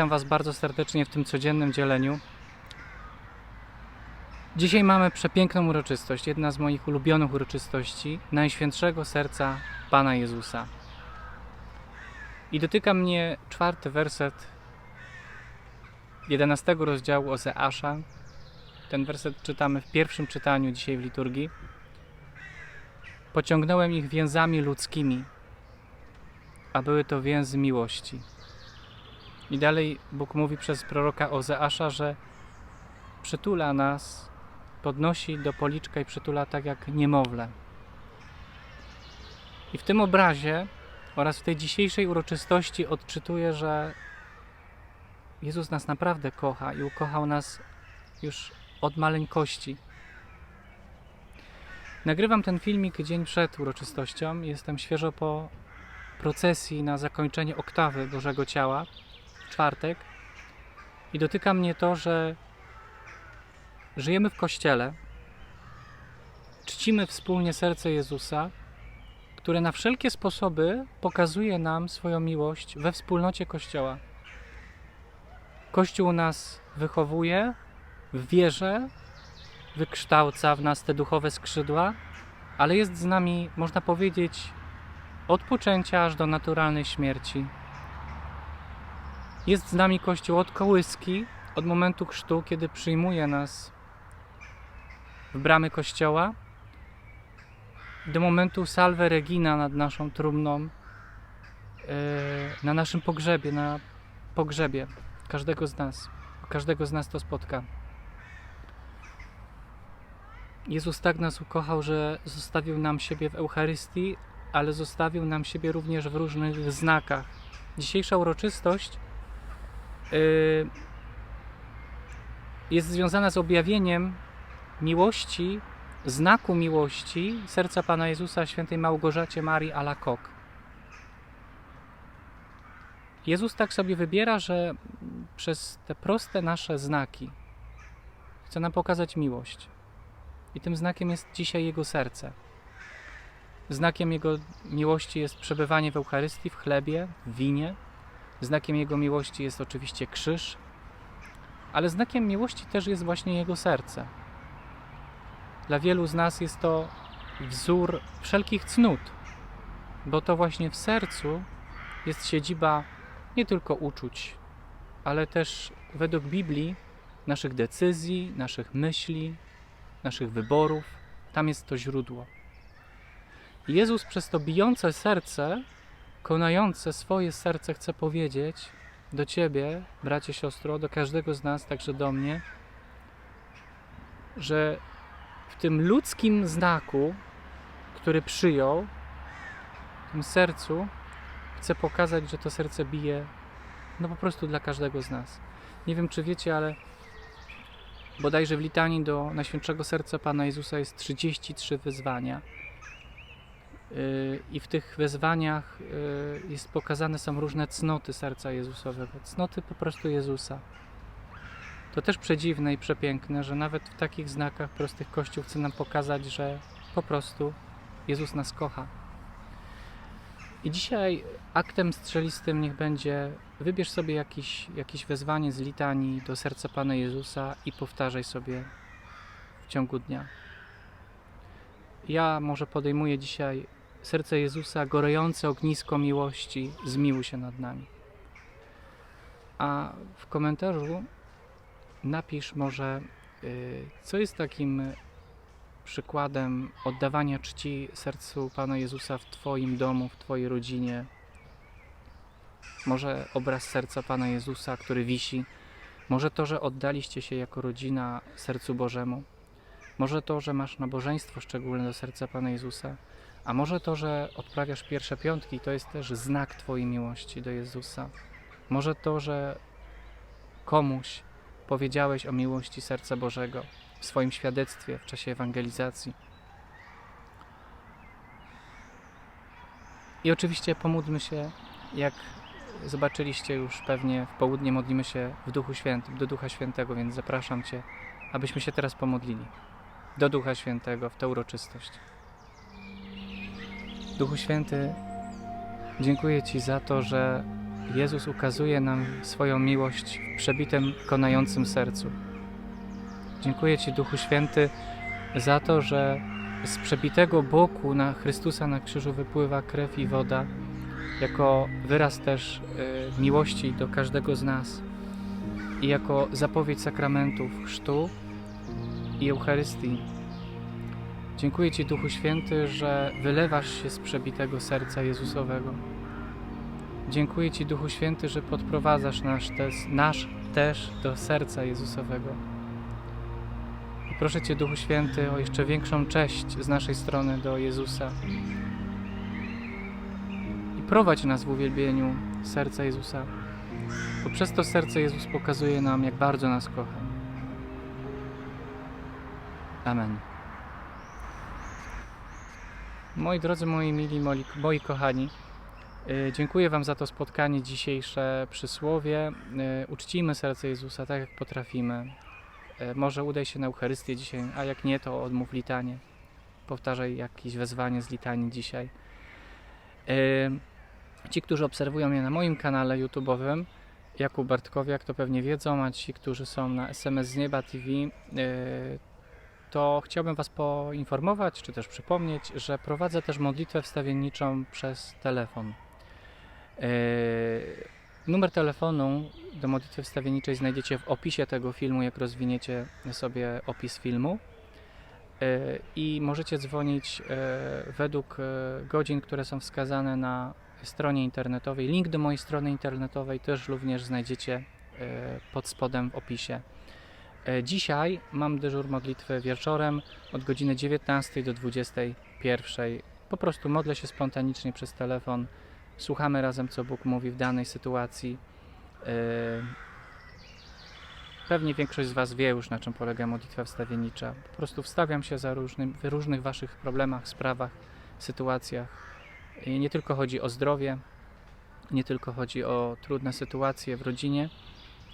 Witam Was bardzo serdecznie w tym codziennym dzieleniu. Dzisiaj mamy przepiękną uroczystość, jedna z moich ulubionych uroczystości Najświętszego Serca Pana Jezusa. I dotyka mnie czwarty werset 11 rozdziału Ozeasza. Ten werset czytamy w pierwszym czytaniu dzisiaj w liturgii. Pociągnąłem ich więzami ludzkimi, a były to więzy miłości. I dalej Bóg mówi przez proroka Ozeasza, że przytula nas, podnosi do policzka i przytula tak jak niemowlę. I w tym obrazie oraz w tej dzisiejszej uroczystości odczytuję, że Jezus nas naprawdę kocha i ukochał nas już od maleńkości. Nagrywam ten filmik dzień przed uroczystością. Jestem świeżo po procesji na zakończenie oktawy Bożego Ciała czwartek i dotyka mnie to, że żyjemy w Kościele, czcimy wspólnie serce Jezusa, które na wszelkie sposoby pokazuje nam swoją miłość we wspólnocie Kościoła. Kościół nas wychowuje w wierze, wykształca w nas te duchowe skrzydła, ale jest z nami, można powiedzieć, od poczęcia aż do naturalnej śmierci. Jest z nami Kościół od kołyski, od momentu chrztu, kiedy przyjmuje nas w bramy Kościoła, do momentu salve regina nad naszą trumną, yy, na naszym pogrzebie, na pogrzebie każdego z nas. Każdego z nas to spotka. Jezus tak nas ukochał, że zostawił nam siebie w Eucharystii, ale zostawił nam siebie również w różnych znakach. Dzisiejsza uroczystość jest związana z objawieniem miłości, znaku miłości serca Pana Jezusa świętej Małgorzacie Marii Alacoque. Jezus tak sobie wybiera, że przez te proste nasze znaki chce nam pokazać miłość. I tym znakiem jest dzisiaj Jego serce. Znakiem Jego miłości jest przebywanie w Eucharystii, w chlebie, w winie. Znakiem Jego miłości jest oczywiście krzyż, ale znakiem miłości też jest właśnie Jego serce. Dla wielu z nas jest to wzór wszelkich cnót, bo to właśnie w sercu jest siedziba nie tylko uczuć, ale też według Biblii naszych decyzji, naszych myśli, naszych wyborów. Tam jest to źródło. Jezus przez to bijące serce, konające swoje serce chce powiedzieć do Ciebie, bracie, siostro, do każdego z nas, także do mnie, że w tym ludzkim znaku, który przyjął, w tym sercu, chce pokazać, że to serce bije no po prostu dla każdego z nas. Nie wiem, czy wiecie, ale bodajże w litanii do Najświętszego Serca Pana Jezusa jest 33 wyzwania. Yy, I w tych wezwaniach yy, jest pokazane są różne cnoty serca Jezusowego, cnoty po prostu Jezusa. To też przedziwne i przepiękne, że nawet w takich znakach prostych Kościół chce nam pokazać, że po prostu Jezus nas kocha. I dzisiaj aktem strzelistym niech będzie wybierz sobie jakiś, jakieś wezwanie z litanii do serca Pana Jezusa i powtarzaj sobie w ciągu dnia. Ja może podejmuję dzisiaj serce Jezusa, gorejące ognisko miłości, zmiłuj się nad nami. A w komentarzu napisz może, y, co jest takim przykładem oddawania czci sercu Pana Jezusa w Twoim domu, w Twojej rodzinie. Może obraz serca Pana Jezusa, który wisi. Może to, że oddaliście się jako rodzina sercu Bożemu. Może to, że masz nabożeństwo szczególne do serca Pana Jezusa. A może to, że odprawiasz pierwsze piątki, to jest też znak Twojej miłości do Jezusa. Może to, że komuś powiedziałeś o miłości serca Bożego w swoim świadectwie w czasie ewangelizacji. I oczywiście pomódlmy się, jak zobaczyliście już pewnie w południe modlimy się w Duchu Świętym, do Ducha Świętego, więc zapraszam Cię, abyśmy się teraz pomodlili do Ducha Świętego w tę uroczystość. Duchu Święty, dziękuję Ci za to, że Jezus ukazuje nam swoją miłość w przebitym, konającym sercu. Dziękuję Ci, Duchu Święty, za to, że z przebitego boku na Chrystusa na krzyżu wypływa krew i woda, jako wyraz też y, miłości do każdego z nas i jako zapowiedź sakramentów chrztu i Eucharystii. Dziękuję Ci, Duchu Święty, że wylewasz się z przebitego serca Jezusowego. Dziękuję Ci, Duchu Święty, że podprowadzasz nasz, też, nasz też do serca Jezusowego. I proszę Cię, Duchu Święty, o jeszcze większą cześć z naszej strony do Jezusa. I prowadź nas w uwielbieniu serca Jezusa. Bo przez to serce Jezus pokazuje nam, jak bardzo nas kocha. Amen. Moi drodzy, moi mili, moi, moi kochani, y, dziękuję Wam za to spotkanie dzisiejsze przysłowie. Y, Uczcijmy serce Jezusa tak, jak potrafimy. Y, Może udaj się na Eucharystię dzisiaj, a jak nie, to odmów litanie. Powtarzaj jakieś wezwanie z litanii dzisiaj. Ci, którzy obserwują mnie na moim kanale YouTube'owym, Jakub Bartkowiak, to pewnie wiedzą, a ci, którzy są na SMS z Nieba TV, to chciałbym Was poinformować, czy też przypomnieć, że prowadzę też modlitwę wstawienniczą przez telefon. Yy, Numer telefonu do modlitwy wstawienniczej znajdziecie w opisie tego filmu, jak rozwiniecie sobie opis filmu. Yy, I możecie dzwonić yy, według godzin, które są wskazane na stronie internetowej. Link do mojej strony internetowej też również znajdziecie pod spodem w opisie. E, Dzisiaj mam dyżur modlitwy wieczorem od godziny 19 do 21. Po prostu modlę się spontanicznie przez telefon. Słuchamy razem, co Bóg mówi w danej sytuacji. E, Pewnie większość z Was wie już, na czym polega modlitwa wstawiennicza. Po prostu wstawiam się za różnym, w różnych Waszych problemach, sprawach, sytuacjach. I nie tylko chodzi o zdrowie, nie tylko chodzi o trudne sytuacje w rodzinie,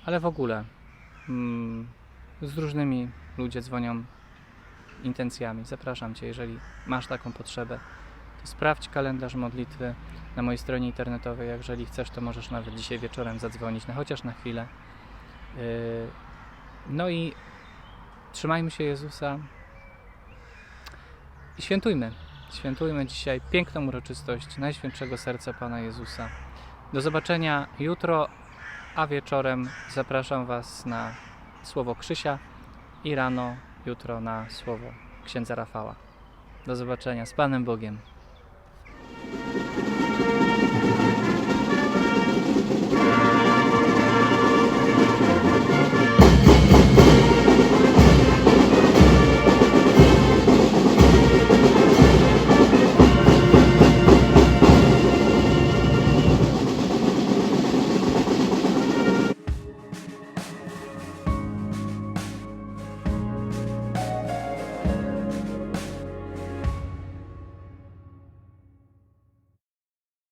ale w ogóle. Mm, z różnymi ludzie dzwonią intencjami. Zapraszam Cię, jeżeli masz taką potrzebę, to sprawdź kalendarz modlitwy na mojej stronie internetowej. Jeżeli chcesz, to możesz nawet dzisiaj wieczorem zadzwonić, na chociaż na chwilę. Yy, No i trzymajmy się Jezusa i świętujmy. Świętujmy dzisiaj piękną uroczystość Najświętszego Serca Pana Jezusa. Do zobaczenia jutro, a wieczorem zapraszam Was na słowo Krzysia i rano jutro na słowo księdza Rafała. Do zobaczenia z Panem Bogiem.